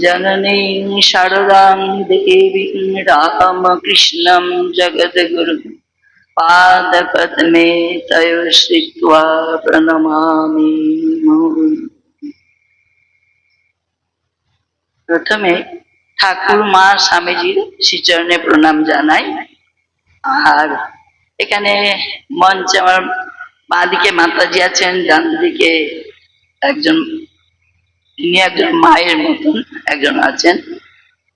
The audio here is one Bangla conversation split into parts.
जननीं शारदां देवीं रामकृष्णं जगद्गुरु पादपद्मे तयो श्रित्वा प्रणमामि প্রথমে ঠাকুর মা স্বামীজির শ্রীচরণে প্রণাম জানাই আর এখানে মঞ্চে আমার বাঁদিকে মাতাজি আছেন ডান দিকে একজন তিনি একজন মায়ের মতন একজন আছেন।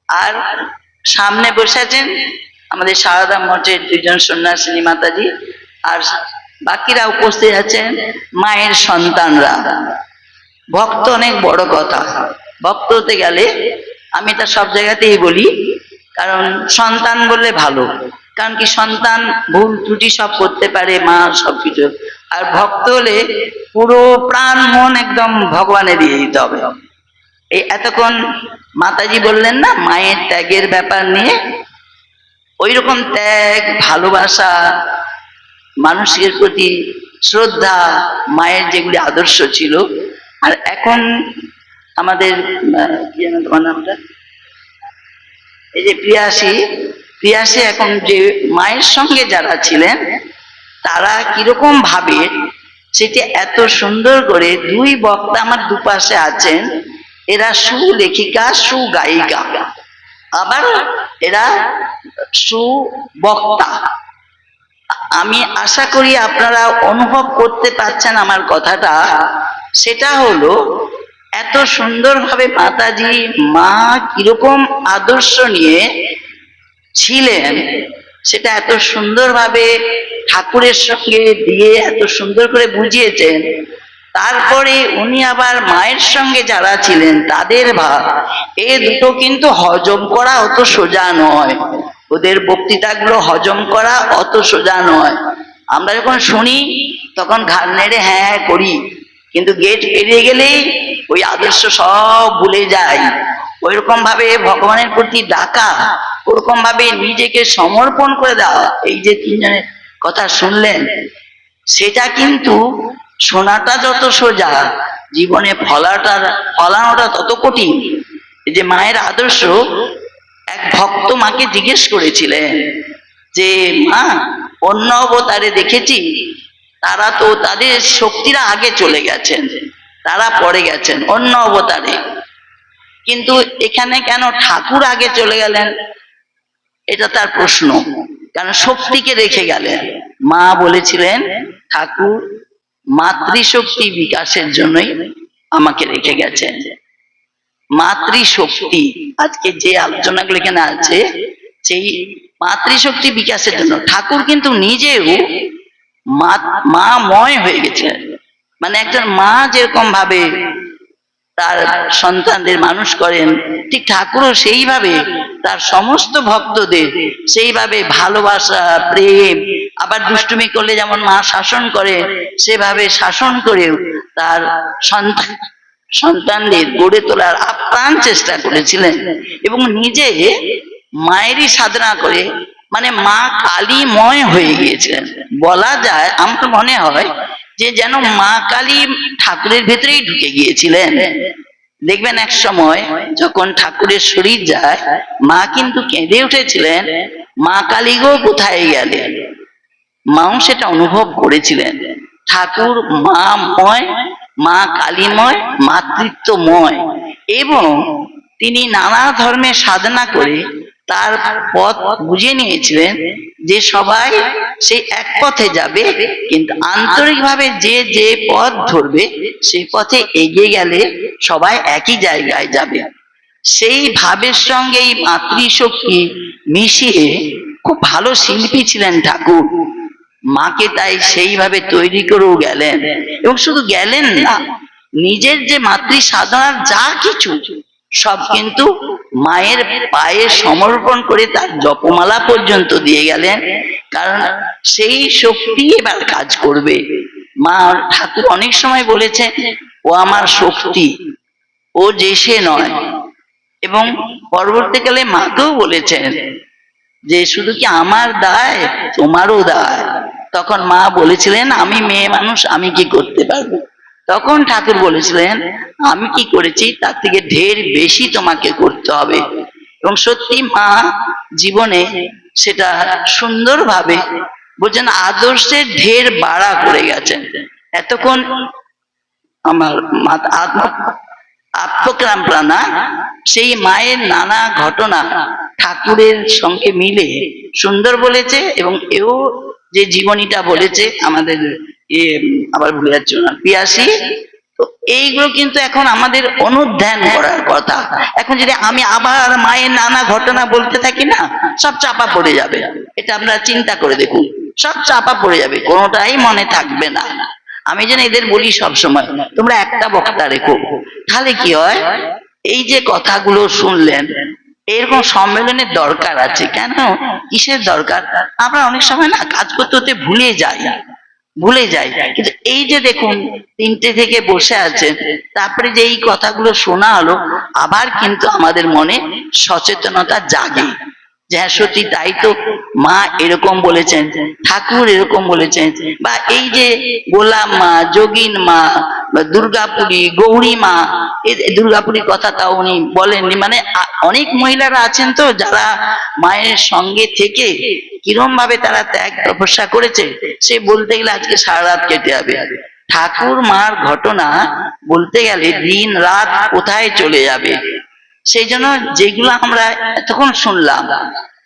আর সামনে বসে আছেন আমাদের সারদা মঠের দুজন সন্ন্যাসিনী মাতাজি। আর বাকিরা উপস্থিত আছেন মায়ের সন্তানরা। ভক্ত অনেক বড় কথা। ভক্ত হতে গেলে আমি তা সব জায়গাতেই বলি, কারণ সন্তান বললে ভালো। কারণ কি সন্তান ভুল ত্রুটি সব করতে পারে, মা সব কিছু আর ভক্ত হলে পুরো প্রাণ মন একদম ভগবানে দিয়ে দিতে হবে। এই এতক্ষণ মাতাজি বললেন না, মায়ের ত্যাগের ব্যাপার নিয়ে? ওই রকম ত্যাগ, ভালোবাসা, মানুষের প্রতি শ্রদ্ধা, মায়ের যেগুলি আদর্শ ছিল। আর এখন আমাদের কি যেন তোমার নামটা? এই যে প্রিয়াসী প্রিয়াসী এখন যে মায়ের সঙ্গে যারা ছিলেন, তারা কীরকম ভাবে সেটি এত সুন্দর করে দুই বক্তা আমার দুপাশে আছেন, এরা সুলেখিকা, সুগায়িকা। আবার এরা সুবক্তা। আমি আশা করি আপনারা অনুভব করতে পারছেন আমার কথাটা। সেটা হলো, এত সুন্দরভাবে মাতাজি মা কীরকম আদর্শ নিয়ে ছিলেন, সেটা এত সুন্দরভাবে ঠাকুরের সঙ্গে দিয়ে এত সুন্দর করে বুঝিয়েছেন। তারপরে উনি আবার মায়ের সঙ্গে যারা ছিলেন, তাদের ভাব এ দুটো কিন্তু হজম করা অত সোজা নয়। ওদের বক্তৃতাগুলো হজম করা অত সোজা নয়। আমরা যখন শুনি, তখন ঘাড় নেড়ে হ্যাঁ হ্যাঁ করি। কিন্তু গেট পেরিয়ে গেলেই ওই আদর্শ সব ভুলে যায়। ওইরকম ভাবে ভগবানের প্রতি ডাকা, ওরকম ভাবে নিজেকে সমর্পণ করে দেওয়া, এই যে তিনজনের কথা শুনলেন, সেটা কিন্তু শোনাটা যত সোজা, জীবনে ফলাটা, ফলানোটা তত কঠিন। যে মায়ের আদর্শ, এক ভক্ত মাকে জিজ্ঞেস করেছিলেন যে, মা, অন্য অবতারে দেখেছি, তারা তো তাদের শক্তিরা আগে চলে গেছেন, তারা পরে গেছেন, অন্য অবতারে। কিন্তু এখানে কেন ঠাকুর আগে চলে গেলেন? এটা তার প্রশ্ন। কারণ শক্তিকে রেখে গেলেন? মা বলেছিলেন, ঠাকুর, মাতৃশক্তি বিকাশের জন্যই আমাকে রেখে গেছেন। মাতৃশক্তি, আজকে যে আলোচনাগুলো এখানে আছে, সেই মাতৃশক্তি বিকাশের জন্য। ঠাকুর কিন্তু নিজেও মা- মাময় হয়ে গেছে মানে একজন মা যেরকম ভাবে তার সন্তানদের মানুষ করেন। ঠিক ঠাকুরও সেইভাবে, তার সমস্ত ভক্তদের সেইভাবে ভালোবাসা, প্রেম, আবার দুষ্টুমি করলে যেমন মা শাসন করে, সেভাবে শাসন করেও তার সন্তান, সন্তানদের গড়ে তোলার আপ্রাণ চেষ্টা করেছিলেন এবং নিজে মায়েরই সাধনা করে মানে মা কালীময় হয়ে গিয়েছিলেন। বলা যায়, আমার মনে হয় যে যেন মা কালী ঠাকুরের ভেতরেই ঢুকে গিয়েছিলেন। দেখবেন এক সময় যখন ঠাকুরের শরীর যায়, মা কিন্তু কেঁদে উঠেছিলেন, মা কালী গো, কোথায় গেলেন মাও সেটা অনুভব করেছিলেন। ঠাকুর মা ময় মা কালীময়, মাতৃত্বময় এবং তিনি নানা ধর্মের সাধনা করে তার পথ বুঝে নিয়েছিলেন যে সবাই সেই এক পথে যাবে, কিন্তু আন্তরিকভাবে যে যে পথ ধরবে, সেই পথে এগিয়ে গেলে সবাই একই জায়গায় যাবে। সেই ভাবের সঙ্গে এই মাতৃশক্তি মিশিয়ে খুব ভালো শিল্পী ছিলেন ঠাকুর। মাকে তাই সেইভাবে তৈরি করেও গেলেন। এবং শুধু গেলেন না, নিজের যে মাতৃ সাধনার যা কিছু সব কিন্তু মায়ের পায়ে সমর্পণ করে তার জপমালা পর্যন্ত দিয়ে গেলেন। কারণ সেই শক্তি এবার কাজ করবে। মা ঠাকুর অনেক সময় বলেছেন, ও আমার শক্তি, ও যে সে নয়। এবং পরবর্তীকালে মাকেও বলেছেন যে, শুধু কি আমার দায়, তোমারও দায়? তখন মা বলেছিলেন, আমি মেয়ে মানুষ, আমি কি করতে পারব? তখন ঠাকুর বলেছিলেন, আমি কি করেছি? তার থেকে ঢের বেশি তোমাকে করতে হবে। এবং সত্যি মা জীবনে সেটা সুন্দরভাবে বলছেন আদর্শের ঢের বাড়া করে গেছেন। এতক্ষণ আমার আত্ম আত্মক্রাম প্রাণা সেই মায়ের নানা ঘটনা ঠাকুরের সঙ্গে মিলে সুন্দর বলেছে এবং এও যে জীবনীটা বলেছে আমাদের আবার ভুলে যাচ্ছ না, পিয়াসি? তো এইগুলো কিন্তু এখন আমাদের অনুধ্যান করার কথা। এখন যদি আমি আবার মায়ের নানা ঘটনা বলতে থাকি না, সব চাপা পড়ে যাবে। এটা আপনারা চিন্তা করে দেখুন, সব চাপা পড়ে যাবে, কোনোটাই মনে থাকবে না। আমি যেন এদের বলি সব সময়, তোমরা একটা বক্তা রেখো। তাহলে কি হয়? এই যে কথাগুলো শুনলেন, এরকম সম্মেলনের দরকার আছে। কেন? কিসের দরকার? আমরা অনেক সময় না, কাজ করতে হতে ভুলে যাই। ভুলে যায়। কিন্তু এই যে দেখুন, তিনটে থেকে বসে আছে, তারপরে যে এই কথাগুলো শোনা হলো, আবার কিন্তু আমাদের মনে সচেতনতা জাগে। যে হ্যাঁ সত্যি তাই তো মা এরকম বলেছেন, ঠাকুর এরকম বলেছেন। বা এই যে গোলাম মা, যোগিন মা দুর্গাপুরী, গৌরী মা দুর্গাপুরীর কথা তাও উনি বলেননি। মানে অনেক মহিলারা আছেন তো, যারা মায়ের সঙ্গে থেকে কিরম ভাবে তারা ত্যাগ তপস্যা করেছে, সে বলতে গেলে আজকে সারা রাত কেটে যাবে। ঠাকুর মার ঘটনা বলতে গেলে দিন রাত কোথায় চলে যাবে? সেই জন্য যেগুলো আমরা এতক্ষণ শুনলাম,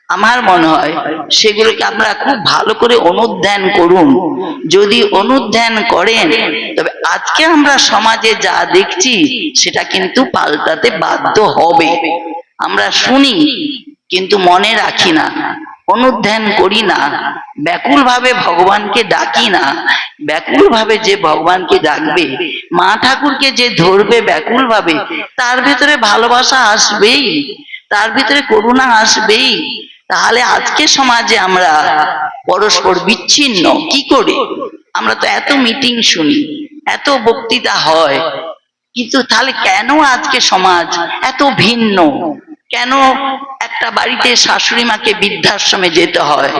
আমার মনে হয় সেগুলোকে আমরা খুব ভালো করে অনুধ্যান করুন। যদি অনুধ্যান করেন, তবে আজকে আমরা সমাজে যা দেখছি, সেটা কিন্তু পাল্টাতে বাধ্য হবে। আমরা শুনি, কিন্তু মনে রাখি না, অনুধ্যান করি না ব্যাকুল ভাবে ভগবানকে ডাকি না। ব্যাকুল ভাবে যে ভগবানকে ডাকবে মা ঠাকুরকে যে ধরবে ব্যাকুল ভাবে, তার ভিতরে ভালোবাসা আসবেই, তার ভিতরে করুণা আসবেই। তাহলে আজকে সমাজে আমরা পরস্পর বিচ্ছিন্ন, কি করে? আমরা তো এত মিটিং শুনি, এত বক্তৃতা হয়, কিন্তু তাহলে কেন আজকে সমাজ এত ভিন্ন? কেন একটা বাড়িতে শাশুড়ি মাকে বৃদ্ধাশ্রমে যেতে হয়?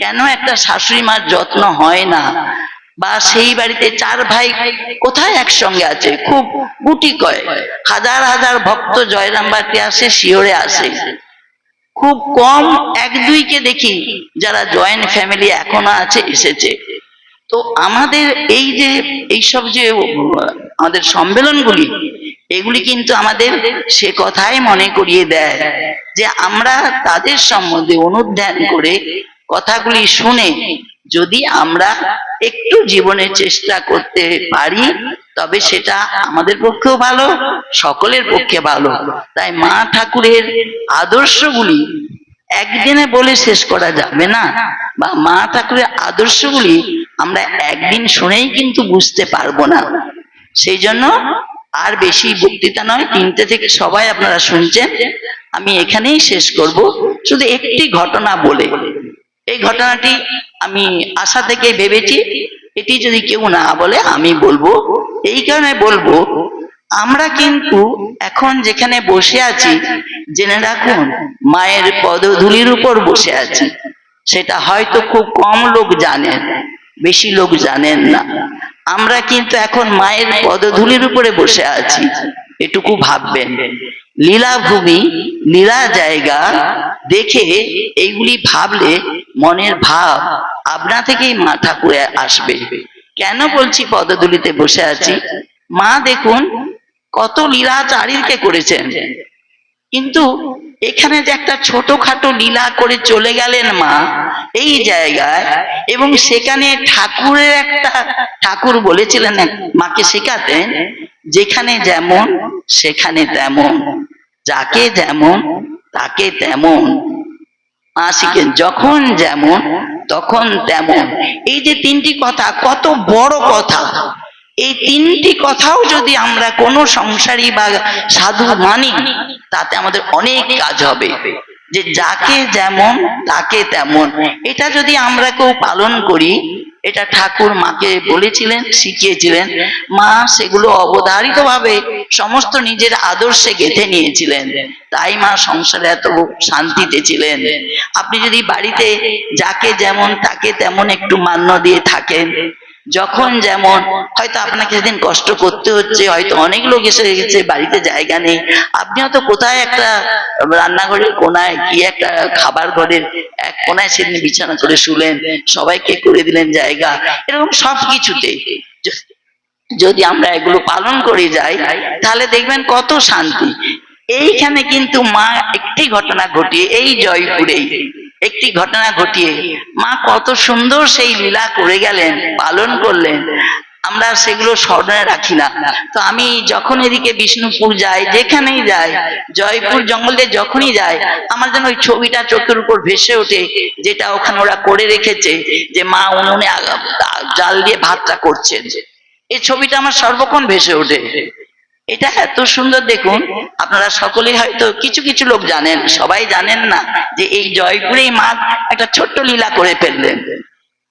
কেন একটা শাশুড়ি মার যত্ন হয় না? বা সেই বাড়িতে চার ভাই কোথায় একসঙ্গে আছে? খুব গুটি কয়। হাজার হাজার ভক্ত জয়রাম বাড়িতে আসে, শিওরে আসে। খুব কম এক দুইকে দেখি যারা জয়েন্ট ফ্যামিলি এখনও আছে, এসেছে। তো আমাদের এই যে, এইসব যে আমাদের সম্মেলনগুলি, এগুলি কিন্তু আমাদের সে কথাই মনে করিয়ে দেয় যে আমরা তাদের সম্বন্ধে অনুধ্যান করে কথাগুলি শুনে যদি আমরা একটু জীবনে চেষ্টা করতে পারি, তবে সেটা আমাদের পক্ষেও ভালো, সকলের পক্ষে ভালো। তাই মা ঠাকুরের আদর্শগুলি একদিনে বলে শেষ করা যাবে না। বা মা ঠাকুরের আদর্শগুলি আমরা একদিন শুনেই কিন্তু বুঝতে পারব না। সেই জন্য আর বেশি বক্তৃতা নয়, তিনটে থেকে সবাই আপনারা শুনছেন। আমি এখানেই শেষ করব। শুধু একটি ঘটনা বলে। এই ঘটনাটি আমি আশা থেকে ভেবেছি। এটি যদি কেউ না বলে, আমি বলব। এই কারণে বলব, আমরা কিন্তু এখন যেখানে বসে আছি, জেনে রাখুন, মায়ের পদধূলির উপর বসে আছি। সেটা হয়তো খুব কম লোক জানেন বেশি লোক জানেন না। আমরা কিন্তু এখন মায়ের পদধূলির উপরে বসে আছি, এটুকু ভাববেন। লীলাভূমি লীলা জায়গা দেখে এইগুলি ভাবলে মনের ভাব আপনা থেকেই মা ঠাকুরে আসবে। কেন বলছি পদদুলিতে বসে আছি? মা দেখুন কত লীলা চারিদিকে করেছেন। কিন্তু এখানে যে একটা ছোটখাটো লীলা করে চলে গেলেন মা, এই জায়গায়, এবং সেখানে ঠাকুরের একটা, ঠাকুর বলেছিলেন মাকে শেখাতেন যেখানে যেমন, সেখানে তেমন, যাকে যেমন, তাকে তেমন। শিখেন, যখন যেমন, তখন তেমন। এই যে তিনটি কথা, কত বড় কথা। এই তিনটি কথাও যদি আমরা কোনো সংসারী বা সাধু মানি, তাতে আমাদের অনেক কাজ হবে। যে যাকে যেমন, তাকে তেমন। এটা যদি আমরা কেউ পালন করি, এটা ঠাকুর মাকে বলেছিলেন, শিখিয়েছিলেন, মা সেগুলো অবধারিত ভাবে সমস্ত নিজের আদর্শে গেঁথে নিয়েছিলেন। তাই মা সংসারে এত শান্তিতে ছিলেন। আপনি যদি বাড়িতে যাকে যেমন, তাকে তেমন একটু মান্য দিয়ে থাকেন যখন যেমন হয়তো আপনাকে সেদিন কষ্ট করতে হচ্ছে, হয়তো অনেক লোক এসে গেছে, বাড়িতে জায়গা নেই। আপনি হয়তো কোথায় একটা রান্নাঘরের কোনায় কি একটা খাবার ঘরের এক কোনায় সেদিন বিছানা করে শুলেন, সবাইকে করে দিলেন জায়গা। এরকম সব কিছুতে যদি আমরা এগুলো পালন করে যাই, তাহলে দেখবেন কত শান্তি। এইখানে কিন্তু মা একটি ঘটনা ঘটিয়ে, এই জয়পুরেই একটি ঘটনা ঘটিয়ে মা কত সুন্দর সেই লীলা করে গেলেন, পালন করলেন। আমরা সেগুলো স্মরণে রাখি না। তো আমি যখন এদিকে বিষ্ণুপুর যাই, যেখানেই যাই, জয়পুর জঙ্গলে যখনই যাই, আমার যেন ওই ছবিটা চোখের উপর ভেসে ওঠে, যেটা ওখানে ওরা করে রেখেছে, যে মা উনুনে জাল দিয়ে ভাতটা করছেন। এই ছবিটা আমার সর্বক্ষণ ভেসে ওঠে। এটা এত সুন্দর দেখুন, আপনারা সকলেই হয়তো কিছু কিছু লোক জানেন, সবাই জানেন না যে এই জয়পুরেই মা একটা ছোট্ট লীলা করে ফেললেন।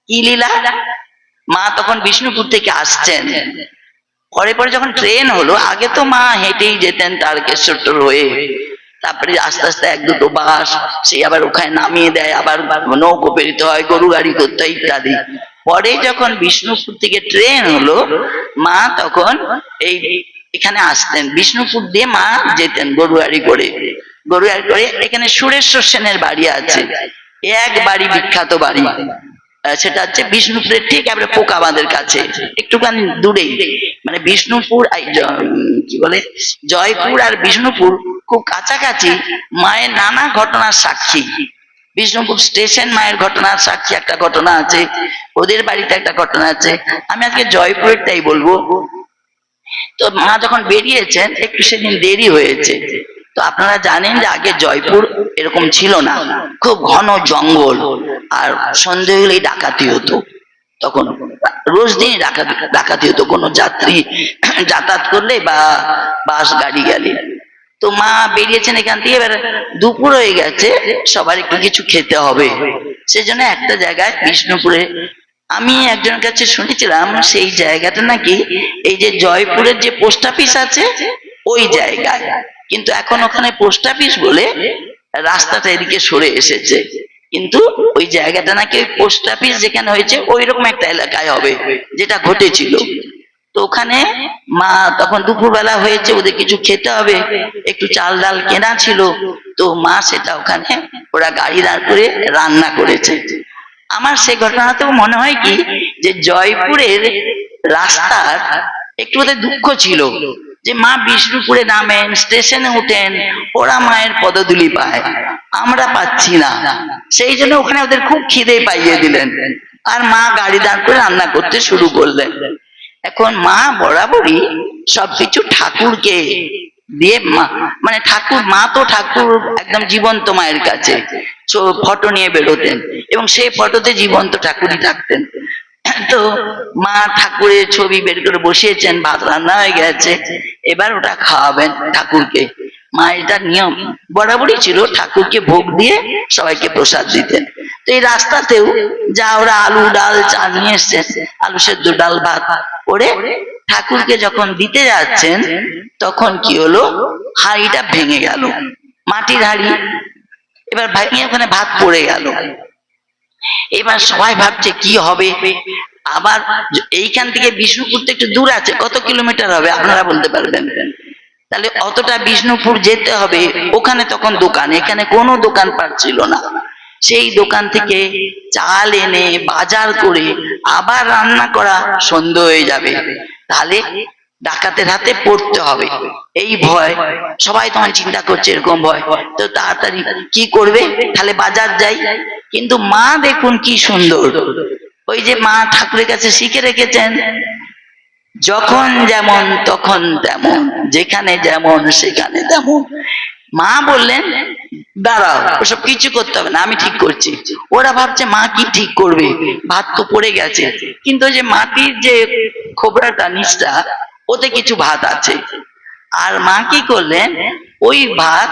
কি লীলা? মা তখন বিষ্ণুপুর থেকে আসছেন। পরে পরে যখন ট্রেন হলো, আগে তো মা হেঁটেই যেতেন তারকেশ্বর হয়ে। তারপরে আস্তে আস্তে এক দুটো বাস সেই আবার ওখানে নামিয়ে দেয়, আবার নৌকো পেরিতে হয়, গরু গাড়ি করতে হয় ইত্যাদি। পরে যখন বিষ্ণুপুর থেকে ট্রেন হলো, মা তখন এই এখানে আসতেন। বিষ্ণুপুর দিয়ে মা যেতেন গরুয়ারি করে। গরুয়ারি করে এখানে সুরেশ্বর সেনের বাড়ি আছে। এক বাড়ি বিখ্যাত বাড়ি। সেটা হচ্ছে বিষ্ণুপুরের ঠিক এবারে পোকাবাঁধের কাছে। একটুখানি দূরেই। মানে বিষ্ণুপুর কি বলে? জয়পুর আর বিষ্ণুপুর খুব কাছাকাছি মায়ের নানা ঘটনার সাক্ষী। বিষ্ণুপুর স্টেশন মায়ের ঘটনার সাক্ষী একটা ঘটনা আছে। ওদের বাড়িতে একটা ঘটনা আছে। আমি আজকে জয়পুরের তাই বলব। তো মা যখন বেরিয়েছেন, একটু সেদিন দেরি হয়েছে। তো আপনারা জানেন যে আগে জয়পুর এরকম ছিল না। খুব ঘন জঙ্গল, আর সন্ধে হলেই ডাকাতি হতো। তখন রোজ দিন ডাকাতি ডাকাতি হতো। কোনো যাত্রী যাতায়াত করলে বা বাস, গাড়ি গেলে। তো মা বেরিয়েছেন এখান থেকে, এবার দুপুর হয়ে গেছে, সবার একটু কিছু খেতে হবে। সেজন্য একটা জায়গায় বিষ্ণুপুরে আমি একজনের কাছে শুনেছিলাম, সেই জায়গাটা নাকি এই যে জয়পুরের যে পোস্ট অফিস আছে, ওই জায়গায়। কিন্তু এখন ওখানে পোস্ট অফিস বলে রাস্তাটা এদিকে সরে এসেছে। কিন্তু ওই জায়গাটা নাকি পোস্ট অফিস যেখানে হয়েছে ওই রকম একটা এলাকায় হবে, যেটা ঘটেছিল। তো ওখানে মা তখন দুপুরবেলা হয়েছে, ওদের কিছু খেতে হবে, একটু চাল ডাল কেনা ছিল। তো মা সেটা ওখানে ওরা গাড়ি দাঁড় করে রান্না করেছে। আমার সেই ঘটনাতেও মনে হয় কি যে জয়পুরের রাস্তার একটু ওদের দুঃখ ছিল যে মা বিষ্ণুপুরে নামেন, স্টেশনে উঠেন, ওরা মায়ের পদধূলি পায়। আমরা পাচ্ছি না। সেই জন্য ওখানে ওদের খুব খিদে পাইয়ে দিলেন। আর মা গাড়ি দাঁড় করে রান্না করতে শুরু করলেন। এখন মা বরাবরই সবকিছু ঠাকুরকে দিয়ে মা মানে ঠাকুর, মা তো ঠাকুর একদম জীবন্ত মায়ের কাছে ফটো নিয়ে বেরোতেন এবং সেই ফটোতে জীবন্ত ঠাকুরই থাকতেন। তো মা ঠাকুরের ছবি বের করে বসিয়েছেন, ভাত রান্না হয়ে গেছে, এবার ওটা খাওয়াবেন ঠাকুরকে। মা এটা নিয়ম, বরাবরই ছিল ঠাকুরকে ভোগ দিয়ে সবাইকে প্রসাদ দিতেন। তো এই রাস্তাতেও যা ওরা আলু ডাল, চাল নিয়ে এসছেন, আলু সেদ্ধ ডাল, ভাত করে ঠাকুরকে যখন দিতে যাচ্ছেন, তখন কি হলো? হাঁড়িটা ভেঙে গেল। মাটির হাঁড়ি। এবার ভেঙে ওখানে ভাত পড়ে গেল। এবার সবাই ভাবছে, কি হবে? আবার এইখান থেকে বিষ্ণুপুর তো একটু দূর আছে, কত কিলোমিটার হবে? আপনারা বলতে পারবেন। তাহলে অতটা বিষ্ণুপুর যেতে হবে। ওখানে তখন দোকান। এখানে কোনো দোকান পাচ্ছিল না। সেই দোকান থেকে চাল এনে বাজার করে আবার রান্না করা সন্ধ্যে হয়ে যাবে। তাহলে ডাকাতের হাতে পড়তে হবে। এই ভয় সবাই তখন চিন্তা করছে, এরকম ভয়। তো তাড়াতাড়ি কি করবে? তাহলে বাজার যাই। কিন্তু মা দেখুন কি সুন্দর। ওই যে মা ঠাকুরের কাছে শিখে রেখেছেন, যখন যেমন তখন তেমন, যেখানে যেমন সেখানে তেমন। মা বললেন, দাঁড়াও, ওসব কিছু করতে হবে না, আমি ঠিক করছি। ওরা ভাবছে, মা কি ঠিক করবে? ভাত তো পড়ে গেছে। কিন্তু ওই যে মাটির যে খোবরাটা নিচটা ওতে কিছু ভাত আছে। আর মা কি করলেন, ওই ভাত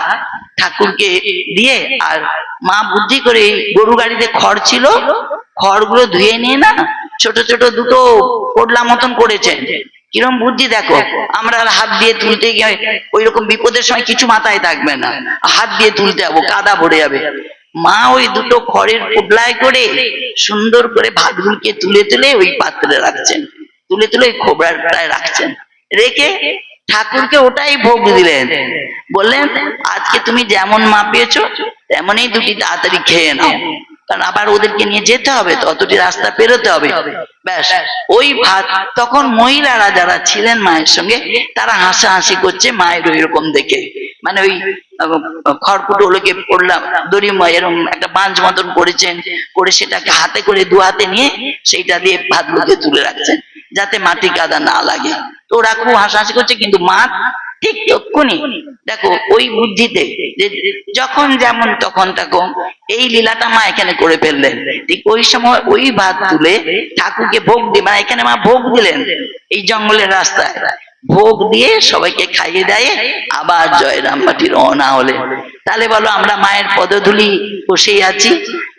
ঠাকুরকে দিয়ে, আর মা বুদ্ধি করে গরু গাড়িতে খড় ছিল, খড়গুলো ধুয়ে নিয়ে না, ছোট ছোট দুটো পোডলা মতন করেছেন। কিরম বুদ্ধি দেখো আমরা হাত দিয়ে তুলতে গিয়ে ওই রকম বিপদের সময় কিছু মাথায় থাকবে না। হাত দিয়ে তুলতে যাব কাদা ভরে যাবে। মা ওই দুটো খড়ের পোটলায় করে সুন্দর করে ভাতগুলোকে তুলে তুলে ওই পাত্রে রাখছেন। তুলে তুলে ওই খোবরাটায় রাখছেন। রেখে ঠাকুরকে ওটাই ভোগ দিলেন। বললেন আজকে তুমি যেমন মা পেয়েছ তেমনই দুটি তাড়াতাড়ি খেয়ে নাও। কারণ আবার ওদেরকে নিয়ে যেতে হবে তো অতটি রাস্তা পেরোতে হবে। ব্যাস ওই ভাত তখন মহিলারা যারা ছিলেন মায়ের সঙ্গে তারা হাসাহাসি করছে মায়ের ওই রকম দেখে। মানে ওই খড়কুটো ওগুলোকে পড়লাম দড়ি এরকম একটা বাঁশ মতন করেছেন করে সেটাকে হাতে করে দু হাতে নিয়ে সেইটা দিয়ে ভাতগুলোকে তুলে রাখছেন যাতে মাটি কাদা না লাগে। তো ওরা খুব হাসাহাসি করছে কিন্তু মা ঠিক তক্ষুনি দেখো, ওই বুদ্ধিতে যখন যেমন তখন তখন এই লীলাটা মা এখানে করে ফেললেন। ঠিক ওই সময় ওই ভাত তুলে ঠাকুরকে ভোগ দিয়ে মানে এখানে মা ভোগ দিলেন এই জঙ্গলের রাস্তায়। ভোগ দিয়ে সবাইকে খাইয়ে দেয়, আবার জয়রাম বাটি রওনা হলে। তাহলে বলো, আমরা মায়ের পদধুলি বসেই আছি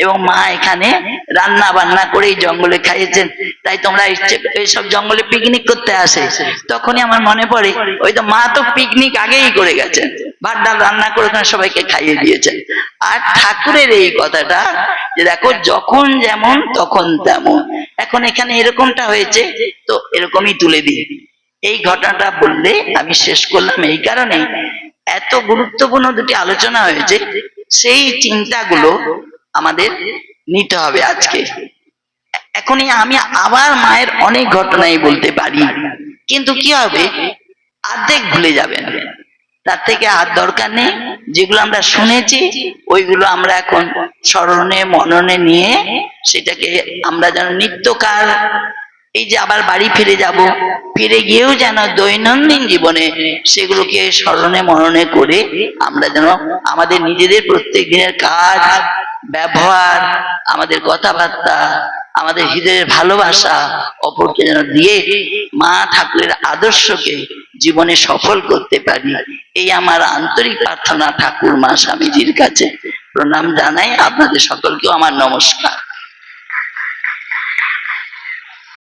এবং মা এখানে রান্না বান্না করে এই জঙ্গলে খাইয়েছেন। তাই তোমরা এইসব জঙ্গলে পিকনিক করতে আসে। তখনই আমার মনে পড়ে, ওই তো মা তো পিকনিক আগেই করে গেছেন। ভাত, ডাল রান্না করে সবাইকে খাইয়ে দিয়েছেন। আর ঠাকুরের এই কথাটা যে দেখো, যখন যেমন, তখন তেমন। এখন এখানে এরকমটা হয়েছে, তো এরকমই তুলে দিই। এই ঘটনাটা বললে আমি শেষ করলাম এই কারণে। এত গুরুত্বপূর্ণ দুটি আলোচনা হয়েছে, সেই চিন্তাগুলো আমাদের নিতে হবে আজকে। এখনই আমি আবার মায়ের অনেক ঘটনাই বলতে পারি, কিন্তু কি হবে? অর্ধেক ভুলে যাবেন। তার থেকে আর দরকার নেই, যেগুলো আমরা শুনেছি, ওইগুলো আমরা এখন স্মরণে, মননে নিয়ে সেটাকে আমরা যেন নিত্যকার এই যে আবার বাড়ি ফিরে যাব, ফিরে গিয়েও যেন দৈনন্দিন জীবনে সেগুলোকে স্মরণে মননে করে আমরা যেন আমাদের নিজেদের প্রত্যেক দিনের কাজ, ব্যবহার, আমাদের কথাবার্তা, আমাদের হৃদয়ের ভালোবাসা অপরকে যেন দিয়ে মা ঠাকুরের আদর্শকে জীবনে সফল করতে পারি। এই আমার আন্তরিক প্রার্থনা ঠাকুর মা স্বামীজির কাছে। প্রণাম জানাই আপনাদের সকলকেও আমার নমস্কার।